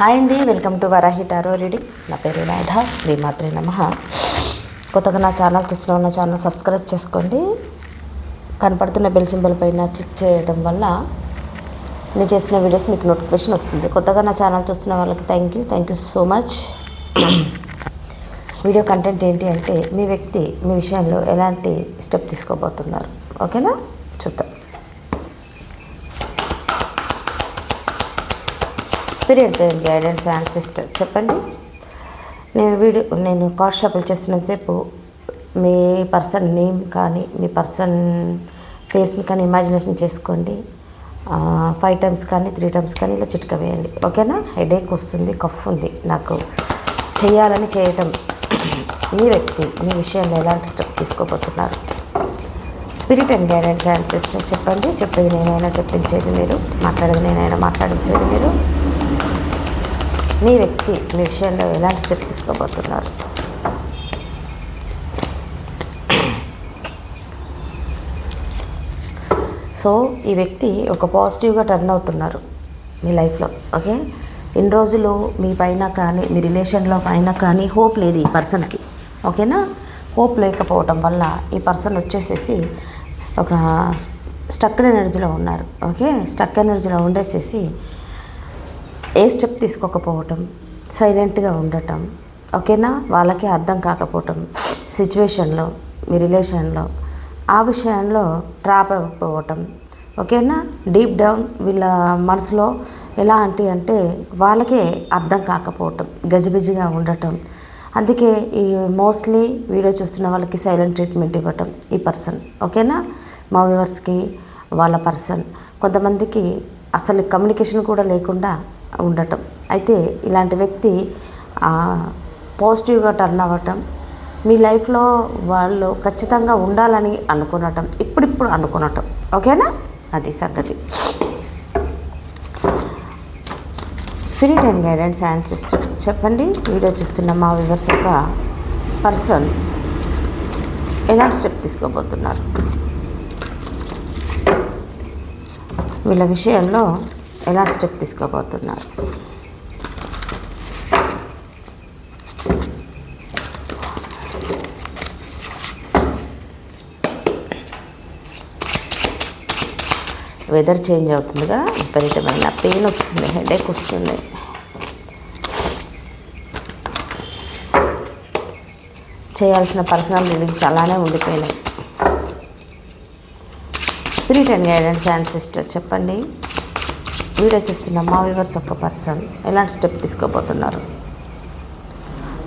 Hi అండి welcome to Varahi tarot reading. నా పేరు రాధ శ్రీమాత్రి నమ. కొత్తగా నా ఛానల్ చూసిన ఉన్న ఛానల్ సబ్స్క్రైబ్ చేసుకోండి. కనపడుతున్న బెల్ సింబల్ పైన క్లిక్ చేయడం వల్ల నేను చేసిన వీడియోస్ మీకు నోటిఫికేషన్ వస్తుంది. కొత్తగా నా ఛానల్ చూస్తున్న వాళ్ళకి thank you thank you so much video content ఏంటి అంటే మీ వ్యక్తి మీ విషయంలో ఎలాంటి స్టెప్ తీసుకోబోతున్నారు? ఓకేనా? Spirit guidance ancestor. చెప్పండి. నేను వీడియో నేను కార్ షాపులు చేస్తున్నంతసేపు మీ పర్సన్ నేమ్ కానీ మీ పర్సన్ ఫేస్ని కానీ ఇమాజినేషన్ చేసుకోండి. ఫైవ్ టైమ్స్ కానీ త్రీ టైమ్స్ కానీ ఇలా చిట్క వేయండి. ఓకేనా? హెడేక్ వస్తుంది కఫ్ ఉంది. నాకు చేయాలని చేయటం మీ వ్యక్తి మీ విషయంలో ఎలాంటి స్టెప్ తీసుకోబోతున్నారు? Spirit and guidance ancestor చెప్పండి. చెప్పేది నేనైనా చెప్పించేది మీరు. మాట్లాడేది నేనైనా మాట్లాడించేది మీరు. మీ వ్యక్తి మీ విషయంలో ఎలాంటి స్టెప్ తీసుకోబోతున్నారు? సో ఈ వ్యక్తి ఒక పాజిటివ్గా టర్న్ అవుతున్నారు మీ లైఫ్లో ఓకే? ఇన్ని రోజులు మీ పైన కానీ మీ రిలేషన్లో పైన కానీ హోప్ లేదు ఈ పర్సన్కి ఓకేనా? హోప్ లేకపోవటం వల్ల ఈ పర్సన్ వచ్చేసేసి ఒక స్టక్ ఎనర్జీలో ఉన్నారు ఓకే? స్టక్ ఎనర్జీలో ఉండేసేసి ఏ స్టెప్ తీసుకోకపోవటం? సైలెంట్గా ఉండటం. ఓకేనా? వాళ్ళకి అర్థం కాకపోవటం. సిచ్యువేషన్లో మీ రిలేషన్లో. ఆ విషయంలో ట్రాప్ అయిపోవటం ఓకేనా? డీప్ డౌన్ వీళ్ళ మనసులో ఎలాంటి అంటే వాళ్ళకే అర్థం కాకపోవటం. గజిబిజిగా ఉండటం. అందుకే ఈ మోస్ట్లీ వీడియో చూస్తున్న వాళ్ళకి సైలెంట్ ట్రీట్మెంట్ ఇవ్వటం ఈ పర్సన్. ఓకేనా? మా వ్యూవర్స్కి వాళ్ళ పర్సన్. కొంతమందికి అసలు కమ్యూనికేషన్ కూడా లేకుండా ఉండటం. అయితే ఇలాంటి వ్యక్తి పాజిటివ్గా టర్న్ అవ్వటం మీ లైఫ్లో వాళ్ళు ఖచ్చితంగా ఉండాలని అనుకునటం ఇప్పుడిప్పుడు అనుకునటం. ఓకేనా? అది సంగతి. Spirit and guidance ancestor చెప్పండి వీడియో చూస్తున్న మా వివర్స్ యొక్క పర్సన్ ఎలాంటి స్టెప్ తీసుకోబోతున్నారు? వీళ్ళ విషయంలో ఎలా స్టెప్ తీసుకోబోతున్నారు? వెదర్ చేంజ్ అవుతుందిగా. విపరీతమైన పెయిన్ వస్తుంది. హెడేక్ వస్తుంది. చేయాల్సిన పర్సనల్ రీడింగ్స్ అలానే ఉండిపోయినాయి స్పిరిట్ అండ్ గైడెన్స్ యాన్సిస్టర్ చెప్పండి. వీడియో చూస్తున్న మా వివర్స్ ఒక పర్సన్ ఎలాంటి స్టెప్ తీసుకోబోతున్నారు?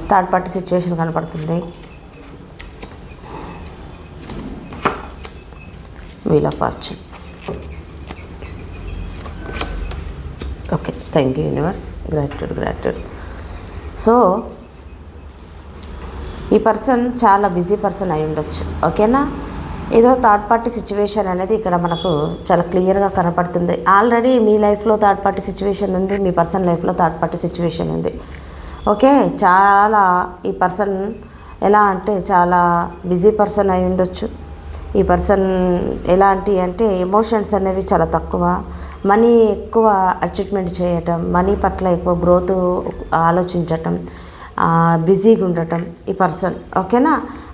థర్డ్ పార్టీ సిచ్యువేషన్ కనపడుతుంది. Wheel of fortune okay thank you universe gratitude gratitude so ఈ పర్సన్ చాలా బిజీ పర్సన్ అయి ఉండొచ్చు. ఓకేనా ఏదో థర్డ్ పార్టీ సిచ్యువేషన్ అనేది ఇక్కడ మనకు చాలా క్లియర్గా కనపడుతుంది. ఆల్రెడీ మీ లైఫ్లో థర్డ్ పార్టీ సిచ్యువేషన్ ఉంది మీ పర్సన్ లైఫ్లో థర్డ్ పార్టీ సిచ్యువేషన్ ఉంది. ఓకే చాలా ఈ పర్సన్ ఎలా అంటే చాలా బిజీ పర్సన్ అయి ఉండొచ్చు. ఈ పర్సన్ ఎలాంటి అంటే ఎమోషన్స్ అనేవి చాలా తక్కువ. మనీ ఎక్కువ అచీవ్మెంట్ చేయటం మనీ పట్ల ఎక్కువ గ్రోత్ ఆలోచించటం బిజీగా ఉండటం ఈ పర్సన్ ఓకేనా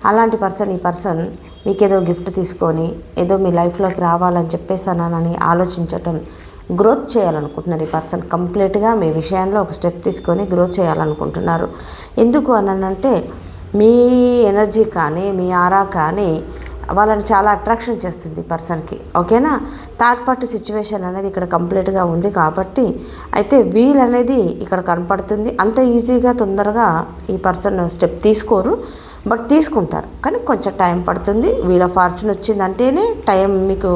అలాంటి పర్సన్ ఈ పర్సన్ మీకు ఏదో గిఫ్ట్ తీసుకొని ఏదో మీ లైఫ్లోకి రావాలని చెప్పేసానని ఆలోచించటం గ్రోత్ చేయాలనుకుంటున్నారు ఈ పర్సన్ కంప్లీట్గా మీ విషయంలో ఒక స్టెప్ తీసుకొని గ్రోత్ చేయాలనుకుంటున్నారు. ఎందుకు అనంటే మీ ఎనర్జీ కానీ మీ ఆరా కానీ వాళ్ళని చాలా అట్రాక్షన్ చేస్తుంది పర్సన్కి ఓకేనా థర్డ్ పార్టీ సిచ్యువేషన్ అనేది ఇక్కడ కంప్లీట్గా ఉంది కాబట్టి అయితే వీల్ అనేది ఇక్కడ కనపడుతుంది. అంత ఈజీగా తొందరగా ఈ పర్సన్ స్టెప్ తీసుకోరు. బట్ తీసుకుంటారు. కానీ కొంచెం టైం పడుతుంది. వీళ్ళ ఫార్చ్యూన్ వచ్చిందంటేనే టైం మీకు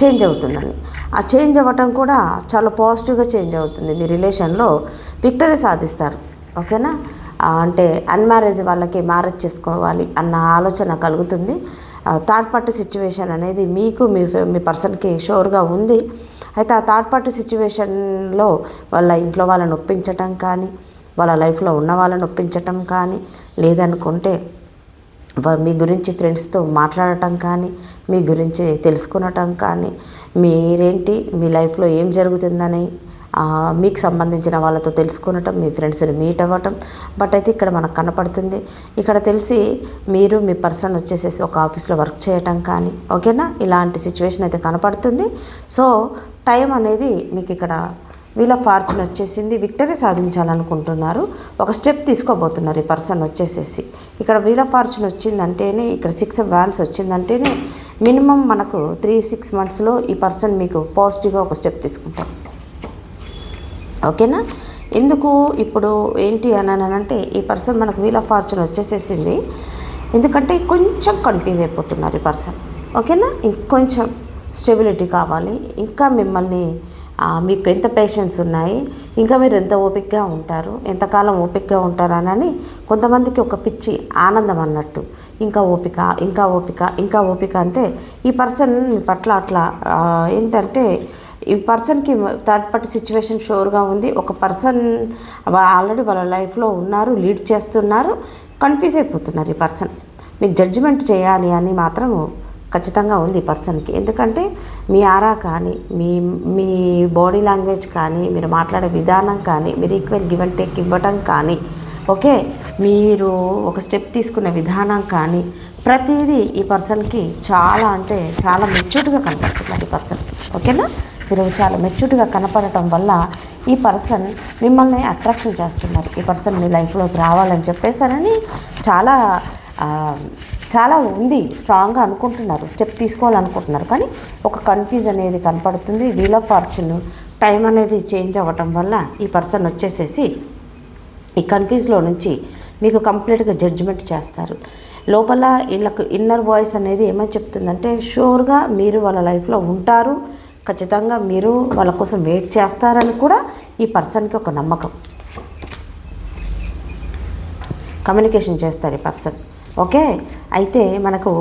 చేంజ్ అవుతుందని. ఆ చేంజ్ అవ్వటం కూడా చాలా పాజిటివ్గా చేంజ్ అవుతుంది. మీ రిలేషన్లో విక్టరీ సాధిస్తారు. ఓకేనా? అంటే అన్మ్యారేజ్ వాళ్ళకి మ్యారేజ్ చేసుకోవాలి అన్న ఆలోచన కలుగుతుంది. థర్డ్ పార్టీ సిచ్యువేషన్ అనేది మీకు మీ మీ పర్సన్కి షోర్గా ఉంది. అయితే ఆ థర్డ్ పార్టీ సిచ్యువేషన్లో వాళ్ళ ఇంట్లో వాళ్ళని ఒప్పించటం కానీ వాళ్ళ లైఫ్లో ఉన్న వాళ్ళని ఒప్పించటం కానీ లేదనుకుంటే మీ గురించి ఫ్రెండ్స్తో మాట్లాడటం కానీ మీ గురించి తెలుసుకునటం కానీ మీరేంటి మీ లైఫ్లో ఏం జరుగుతుందని మీకు సంబంధించిన వాళ్ళతో తెలుసుకునటం మీ ఫ్రెండ్స్ని మీట్ అవ్వటం. బట్ అయితే ఇక్కడ మనకు కనపడుతుంది ఇక్కడ తెలిసి మీరు మీ పర్సన్ వచ్చేసేసి ఒక ఆఫీస్లో వర్క్ చేయటం కానీ ఓకేనా? ఇలాంటి సిచ్యువేషన్ అయితే కనపడుతుంది. సో టైం అనేది మీకు ఇక్కడ వీళ్ళ ఫార్చ్యూన్ వచ్చేసింది. విక్టరీ సాధించాలనుకుంటున్నారు. ఒక స్టెప్ తీసుకోబోతున్నారు ఈ పర్సన్ వచ్చేసేసి. ఇక్కడ వీళ్ళ ఫార్చ్యూన్ వచ్చిందంటేనే ఇక్కడ సిక్స్ వ్యాన్స్ వచ్చిందంటేనే మినిమం మనకు త్రీ సిక్స్ మంత్స్లో ఈ పర్సన్ మీకు పాజిటివ్గా ఒక స్టెప్ తీసుకుంటారు. ఓకేనా? ఎందుకు ఇప్పుడు ఏంటి అని అంటే ఈ పర్సన్ మనకు వీల్ ఆఫ్ ఫార్చ్యూన్ వచ్చేసేసింది. ఎందుకంటే కొంచెం కన్ఫ్యూజ్ అయిపోతున్నారు ఈ పర్సన్. ఓకేనా? ఇంకొంచెం స్టెబిలిటీ కావాలి. ఇంకా మిమ్మల్ని మీకు ఎంత పేషెన్స్ ఉన్నాయి ఇంకా మీరు ఎంత ఓపికగా ఉంటారు ఎంతకాలం ఓపికగా ఉంటారనని కొంతమందికి ఒక పిచ్చి ఆనందం అన్నట్టు. ఇంకా ఓపిక ఇంకా ఓపిక ఇంకా ఓపిక అంటే ఈ పర్సన్ మీ పట్ల అట్లా ఏంటంటే ఈ పర్సన్కి థర్డ్ పార్టీ సిచ్యువేషన్ షోర్గా ఉంది. ఒక పర్సన్ ఆల్రెడీ వాళ్ళ లైఫ్లో ఉన్నారు లీడ్ చేస్తున్నారు కన్ఫ్యూజ్ అయిపోతున్నారు ఈ పర్సన్ మీకు జడ్జిమెంట్ చేయాలి అని మాత్రం ఖచ్చితంగా ఉంది ఈ పర్సన్కి. ఎందుకంటే మీ ఆరా కానీ మీ మీ బాడీ లాంగ్వేజ్ కానీ మీరు మాట్లాడే విధానం కానీ మీరు ఈక్వల్ గివ్ అండ్ టేక్ ఇవ్వటం కానీ ఓకే? మీరు ఒక స్టెప్ తీసుకునే విధానం కానీ ప్రతిదీ ఈ పర్సన్కి చాలా అంటే చాలా మెచ్యూర్డ్గా కనపడుతున్నారు ఈ పర్సన్కి. ఓకేనా? మీరు చాలా మెచ్యూర్డ్గా కనపడటం వల్ల ఈ పర్సన్ మిమ్మల్ని అట్రాక్షన్ చేస్తున్నారు. ఈ పర్సన్ మీ లైఫ్లోకి రావాలని చెప్పేసారని చాలా చాలా ఉంది స్ట్రాంగ్గా అనుకుంటున్నారు స్టెప్ తీసుకోవాలనుకుంటున్నారు. కానీ ఒక కన్ఫ్యూజ్ అనేది కనపడుతుంది. వీల్ ఆఫ్ ఫార్చ్యూన్ టైం అనేది చేంజ్ అవ్వటం వల్ల ఈ పర్సన్ వచ్చేసేసి ఈ కన్ఫ్యూజ్లో నుంచి మీకు కంప్లీట్గా జడ్జిమెంట్ చేస్తారు. లోపల వీళ్ళకు ఇన్నర్ వాయిస్ అనేది ఏమని చెప్తుందంటే షూర్గా మీరు వాళ్ళ లైఫ్లో ఉంటారు. ఖచ్చితంగా మీరు వాళ్ళ కోసం వెయిట్ చేస్తారని కూడా ఈ పర్సన్కి ఒక నమ్మకం. కమ్యూనికేషన్ చేస్తారు ఈ పర్సన్ ఓకే? అయితే మనకు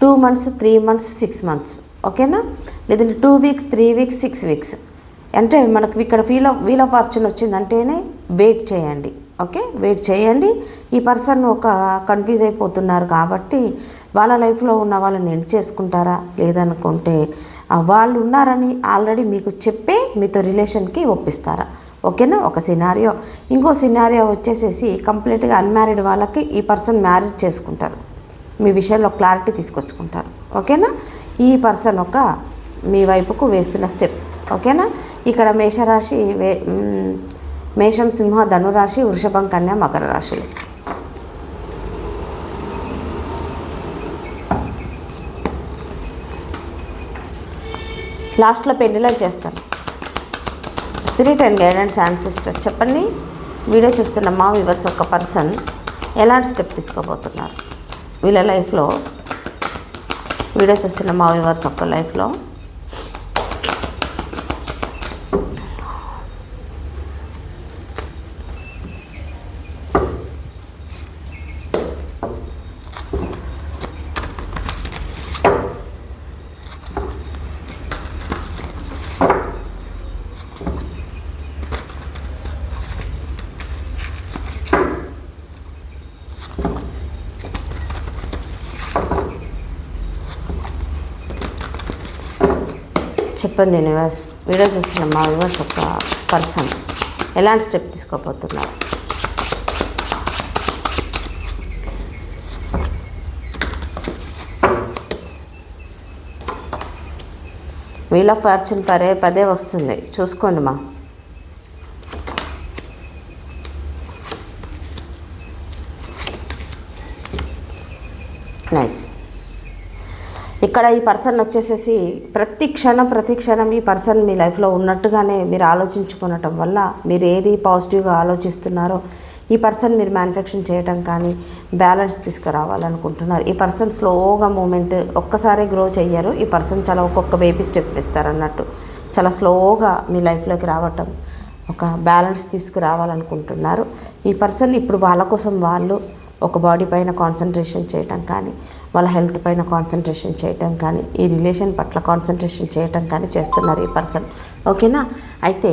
two months three months six months. ఓకేనా? లేదంటే two weeks three weeks six weeks. అంటే మనకు ఇక్కడ feel of wheel of option వచ్చిందంటేనే wait చేయండి. ఓకే? వెయిట్ చేయండి. ఈ పర్సన్ ఒక కన్ఫ్యూజ్ అయిపోతున్నారు కాబట్టి వాళ్ళ లైఫ్లో ఉన్న వాళ్ళని ఎండ్ చేసుకుంటారా? లేదనుకుంటే వాళ్ళు ఉన్నారని ఆల్రెడీ మీకు చెప్పే మీతో రిలేషన్కి ఒప్పిస్తారా? ఓకేనా? ఒక సినారియో ఇంకో సినారియో వచ్చేసేసి కంప్లీట్గా అన్మ్యారీడ్ వాళ్ళకి ఈ పర్సన్ మ్యారేజ్ చేసుకుంటారు. మీ విషయంలో క్లారిటీ తీసుకొచ్చుకుంటారు. ఓకేనా? ఈ పర్సన్ ఒక మీ వైపుకు వేస్తున్న స్టెప్ ఓకేనా? ఇక్కడ మేషరాశి వే మేషం సింహ ధనురాశి వృషభం కన్యా మకర రాశులు. లాస్ట్లో పెళ్ళిలో చేస్తాను. స్పిరిట్ అండ్ గైడెన్స్ ఆన్సిస్టర్ చెప్పండి. వీడియో చూస్తున్న మా వివర్స్ ఒక పర్సన్ ఎలాంటి స్టెప్ తీసుకోబోతున్నారు? వీళ్ళ లైఫ్లో వీడియో చూస్తున్న మా వివర్స్ ఒక్క లైఫ్లో చెప్పండి నేను వీడియో చూస్తున్న మా వివర్స్ ఒక పర్సన్. ఎలాంటి స్టెప్ తీసుకోబోతున్నారు? వీల్ ఆఫ్ ఫార్చ్యూన్ పదే పదే వస్తుంది. చూసుకోండి మా. నైస్ ఇక్కడ ఈ పర్సన్ వచ్చేసేసి ప్రతి క్షణం ప్రతి క్షణం ఈ పర్సన్ మీ లైఫ్లో ఉన్నట్టుగానే మీరు ఆలోచించుకునటం వల్ల మీరు ఏది పాజిటివ్గా ఆలోచిస్తున్నారో ఈ పర్సన్ మీరు మ్యానుఫ్యాక్చరింగ్ చేయటం కానీ బ్యాలెన్స్ తీసుకురావాలనుకుంటున్నారు. ఈ పర్సన్ స్లోగా మూమెంట్ ఒక్కసారే గ్రో చెయ్యరు. ఈ పర్సన్ చాలా ఒక్కొక్క బేబీ స్టెప్ వేస్తారన్నట్టు. చాలా స్లోగా మీ లైఫ్లోకి రావటం ఒక బ్యాలెన్స్ తీసుకురావాలనుకుంటున్నారు. ఈ పర్సన్ ఇప్పుడు వాళ్ళ కోసం వాళ్ళు ఒక బాడీ పైన కాన్సన్ట్రేషన్ చేయటం కానీ వాళ్ళ హెల్త్ పైన కాన్సన్ట్రేషన్ చేయటం కానీ ఈ రిలేషన్ పట్ల కాన్సన్ట్రేషన్ చేయటం కానీ చేస్తున్నారు ఈ పర్సన్ ఓకేనా అయితే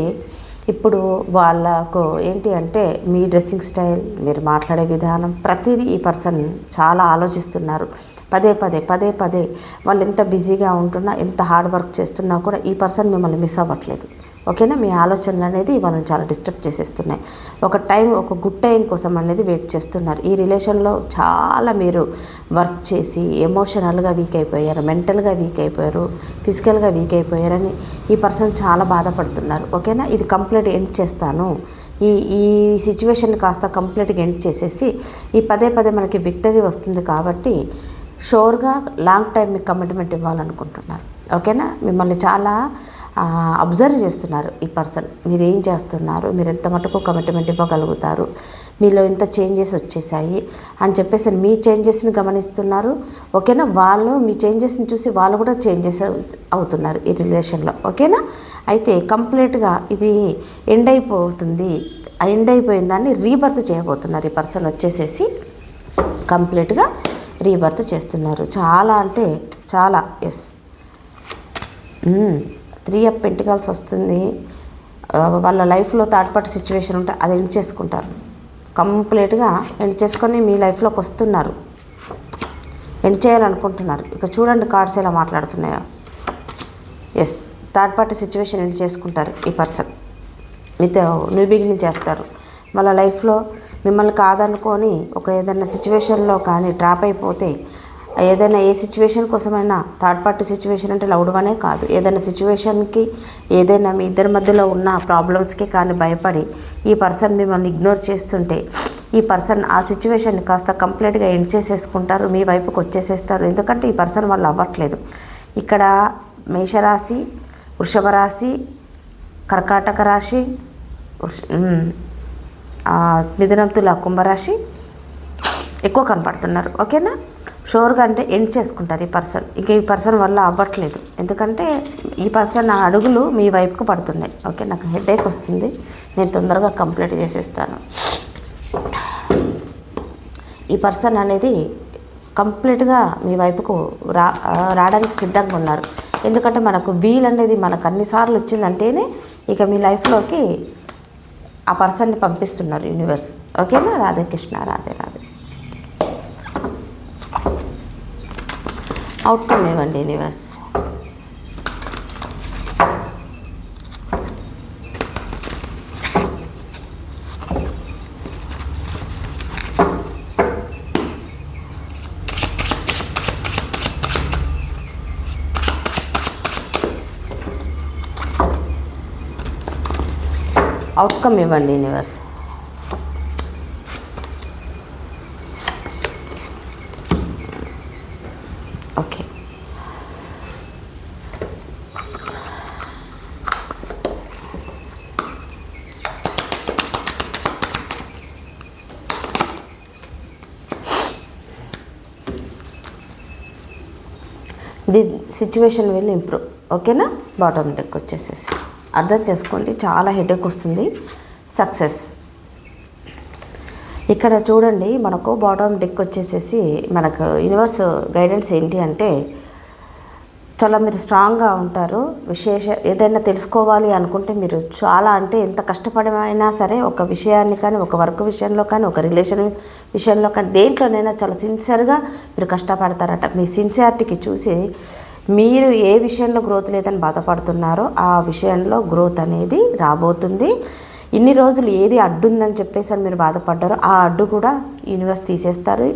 ఇప్పుడు వాళ్ళకు ఏంటి అంటే మీ డ్రెస్సింగ్ స్టైల్ మీరు మాట్లాడే విధానం ప్రతిదీ ఈ పర్సన్ చాలా ఆలోచిస్తున్నారు. పదే పదే పదే పదే వాళ్ళు ఎంత బిజీగా ఉంటున్నా ఎంత హార్డ్ వర్క్ చేస్తున్నా కూడా ఈ పర్సన్ మిమ్మల్ని మిస్ అవ్వట్లేదు. ఓకేనా? మీ ఆలోచనలు అనేది వాళ్ళని చాలా డిస్టర్బ్ చేసేస్తున్నాయి. ఒక టైం ఒక గుడ్ టైం కోసం అనేది వెయిట్ చేస్తున్నారు. ఈ రిలేషన్లో చాలా మీరు వర్క్ చేసి ఎమోషనల్గా వీక్ అయిపోయారు మెంటల్గా వీక్ అయిపోయారు ఫిజికల్గా వీక్ అయిపోయారని ఈ పర్సన్ చాలా బాధపడుతున్నారు. ఓకేనా? ఇది కంప్లీట్ ఎండ్ చేస్తాను. ఈ ఈ సిచ్యువేషన్ కాస్త కంప్లీట్గా ఎండ్ చేసేసి ఈ పదే పదే మనకి విక్టరీ వస్తుంది కాబట్టి షోర్గా లాంగ్ టైం మీకు కమిట్మెంట్ ఇవ్వాలనుకుంటున్నారు. ఓకేనా? మిమ్మల్ని చాలా అబ్జర్వ్ చేస్తున్నారు ఈ పర్సన్. మీరు ఏం చేస్తున్నారు? మీరు ఎంత మటుకు కమిట్మెంట్ ఇవ్వగలుగుతారు? మీలో ఇంత చేంజెస్ వచ్చేసాయి అని చెప్పేసి మీ చేంజెస్ని గమనిస్తున్నారు. ఓకేనా? వాళ్ళు మీ చేంజెస్ని చూసి వాళ్ళు కూడా చేంజెస్ అవుతున్నారు ఈ రిలేషన్లో. ఓకేనా? అయితే కంప్లీట్గా ఇది ఎండ్ అయిపోతుంది. ఎండ్ అయిపోయిన దాన్ని రీబర్త్ చేయబోతున్నారు ఈ పర్సన్ వచ్చేసేసి. కంప్లీట్గా రీబర్త్ చేస్తున్నారు. చాలా అంటే చాలా. Yes hmm. Three of pentacles వస్తుంది. వాళ్ళ లైఫ్లో థర్డ్ పార్టీ సిచ్యువేషన్ ఉంటే అది ఎండ్ చేసుకుంటారు. కంప్లీట్గా ఎండ్ చేసుకొని మీ లైఫ్లోకి వస్తున్నారు. ఎండ్ చేయాలనుకుంటున్నారు. ఇక చూడండి కార్డ్స్ ఎలా మాట్లాడుతున్నాయో. Yes third party situation end చేసుకుంటారు ఈ పర్సన్. మీతో న్యూ బిగినింగ్ చేస్తారు. మళ్ళీ లైఫ్లో మిమ్మల్ని కాదనుకొని ఒక ఏదైనా సిచ్యువేషన్లో కానీ డ్రాప్ అయిపోతే ఏదైనా ఏ సిచ్యువేషన్ కోసమైనా థర్డ్ పార్టీ సిచ్యువేషన్ అంటే లౌడ్గానే కాదు. ఏదైనా సిచ్యువేషన్కి ఏదైనా మీ ఇద్దరి మధ్యలో ఉన్న ప్రాబ్లమ్స్కి కానీ భయపడి ఈ పర్సన్ మిమ్మల్ని ఇగ్నోర్ చేస్తుంటే ఈ పర్సన్ ఆ సిచ్యువేషన్ కాస్త కంప్లీట్గా ఎండ్ చేసేసుకుంటారు మీ వైపుకి వచ్చేసేస్తారు. ఎందుకంటే ఈ పర్సన్ వాళ్ళు అవ్వట్లేదు. ఇక్కడ మేషరాశి వృషభ రాశి కర్కాటక రాశి వృష- మిథునం తుల కుంభరాశి ఎక్కువ కనపడుతున్నారు. ఓకేనా? షోర్గా అంటే ఎండ్ చేసుకుంటారు ఈ పర్సన్. ఇక ఈ పర్సన్ వల్ల అవ్వట్లేదు. ఎందుకంటే ఈ పర్సన్ నా అడుగులు మీ వైపుకు పడుతున్నాయి. ఓకే నాకు హెడేక్ వస్తుంది. నేను తొందరగా కంప్లీట్ చేసేస్తాను. ఈ పర్సన్ అనేది కంప్లీట్గా మీ వైపుకు రా రావడానికి సిద్ధంగా ఉన్నారు. ఎందుకంటే మనకు వీల్ అనేది మనకు అన్నిసార్లు వచ్చిందంటేనే ఇక మీ లైఫ్లోకి ఆ పర్సన్ని పంపిస్తున్నారు యూనివర్స్. ఓకేనా? రాధాకృష్ణ రాధే రాధే. అవుట్కమ్ ఇవ్వండి యూనివర్స్ అవుట్కమ్ ఇవ్వండి universe the situation will improve. ఓకేనా? బాటమ్ డెక్ వచ్చేసేసి. అర్థం చేసుకోండి. చాలా హెడేక్ వస్తుంది. సక్సెస్. ఇక్కడ చూడండి మనకు బాటమ్ డెక్ వచ్చేసేసి మనకు యూనివర్స్ గైడెన్స్ ఏంటి అంటే చాలా మీరు స్ట్రాంగ్గా ఉంటారు. విశేష ఏదైనా తెలుసుకోవాలి అనుకుంటే మీరు చాలా అంటే ఎంత కష్టపడమైనా సరే ఒక విషయాన్ని కానీ ఒక వర్క్ విషయంలో కానీ ఒక రిలేషన్ విషయంలో కానీ దేంట్లోనైనా చాలా సిన్సియర్గా మీరు కష్టపడతారట. మీ సిన్సియారిటీకి చూసి మీరు ఏ విషయంలో గ్రోత్ లేదని బాధపడుతున్నారో ఆ విషయంలో గ్రోత్ అనేది రాబోతుంది. ఇన్ని రోజులు ఏది అడ్డుందని చెప్పేసి అని మీరు బాధపడ్డారో ఆ అడ్డు కూడా యూనివర్స్ తీసేస్తారు.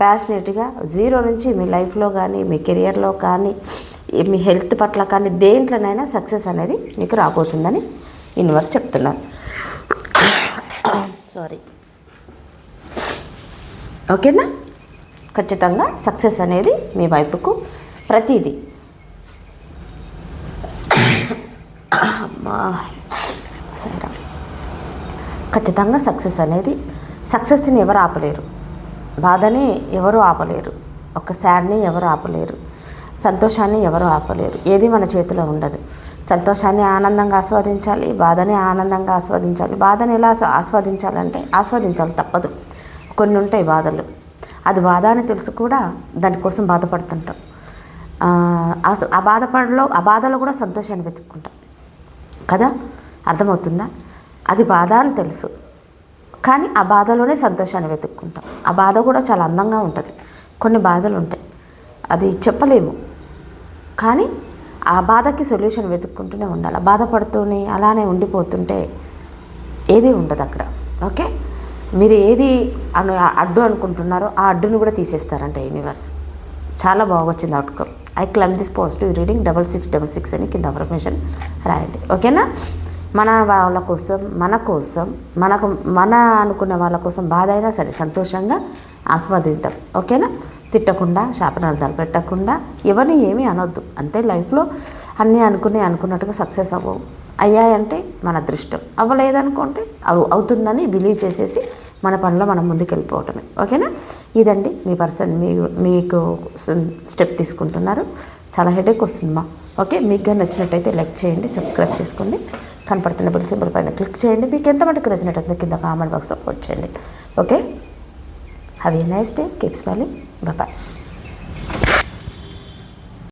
ప్యాషనేట్గా జీరో నుంచి మీ లైఫ్లో కానీ మీ కెరియర్లో కానీ మీ హెల్త్ పట్ల కానీ దేంట్లోనైనా సక్సెస్ అనేది మీకు రాబోతుందని యూనివర్స్ చెప్తున్నారు. సారీ ఓకేనా? ఖచ్చితంగా సక్సెస్ అనేది మీ వైపుకు ప్రతిదీ. అమ్మా. సరే. ఖచ్చితంగా సక్సెస్ అనేది సక్సెస్ని ఎవరు ఆపలేరు. బాధని ఎవరు ఆపలేరు. ఒక శాడ్ని ఎవరు ఆపలేరు. సంతోషాన్ని ఎవరు ఆపలేరు. ఏది మన చేతిలో ఉండదు. సంతోషాన్ని ఆనందంగా ఆస్వాదించాలి బాధని ఆనందంగా ఆస్వాదించాలి. బాధని ఎలా ఆస్వా- ఆస్వాదించాలంటే ఆస్వాదించాలి తప్పదు. కొన్ని ఉంటాయి బాధలు. అది బాధ అని తెలుసు కూడా దానికోసం బాధపడుతుంటాం. ఆ, ఆ బాధపడలో ఆ బాధలో కూడా సంతోషాన్ని వెతుక్కుంటాం. కదా? అర్థమవుతుందా? అది బాధ అని తెలుసు. కానీ ఆ బాధలోనే సంతోషాన్ని వెతుక్కుంటాం. ఆ బాధ కూడా చాలా అందంగా ఉంటుంది. కొన్ని బాధలు ఉంటాయి. అది చెప్పలేము. కానీ ఆ బాధకి సొల్యూషన్ వెతుక్కుంటూనే ఉండాలి. బాధపడుతూనే అలానే ఉండిపోతుంటే ఏది ఉండదు అక్కడ. ఓకే? మీరు ఏది అను అడ్డు అనుకుంటున్నారో ఆ అడ్డును కూడా తీసేస్తారంట యూనివర్స్ చాలా బాగా వచ్చింది outcome I claim this positive reading double six double six అని కింద ఇన్ఫర్మేషన్ రాయండి. ఓకేనా? మన వాళ్ళ కోసం మన కోసం మనకు మన అనుకున్న వాళ్ళ కోసం బాధ అయినా సరే సంతోషంగా ఆస్వాదిద్దాం. ఓకేనా? తిట్టకుండా శాపనార్థాలు పెట్టకుండా ఎవరిని ఏమీ అనొద్దు. అంతే లైఫ్లో అన్నీ అనుకునే అనుకున్నట్టుగా సక్సెస్ అవ్వవు. అయ్యాయంటే మన అదృష్టం. అవ్వలేదనుకుంటే అవు అవుతుందని బిలీవ్ చేసేసి మన పనిలో మనం ముందుకు వెళ్ళిపోవటమే ఓకేనా? ఇదండి మీ పర్సన్ మీ మీకు స్టెప్ తీసుకుంటున్నారు. చాలా హెడేక్ వస్తుందమ్మా ఓకే? మీకు కానీ నచ్చినట్టయితే లైక్ చేయండి సబ్స్క్రైబ్ చేసుకోండి. కనపడుతున్న బిల్ సింబల్ పైన క్లిక్ చేయండి. మీకు ఎంత మటుకు నచ్చినట్టు కింద కామెంట్ బాక్స్లో పోస్ట్ చేయండి. Okay? Have a nice day keep smiling Bye-bye.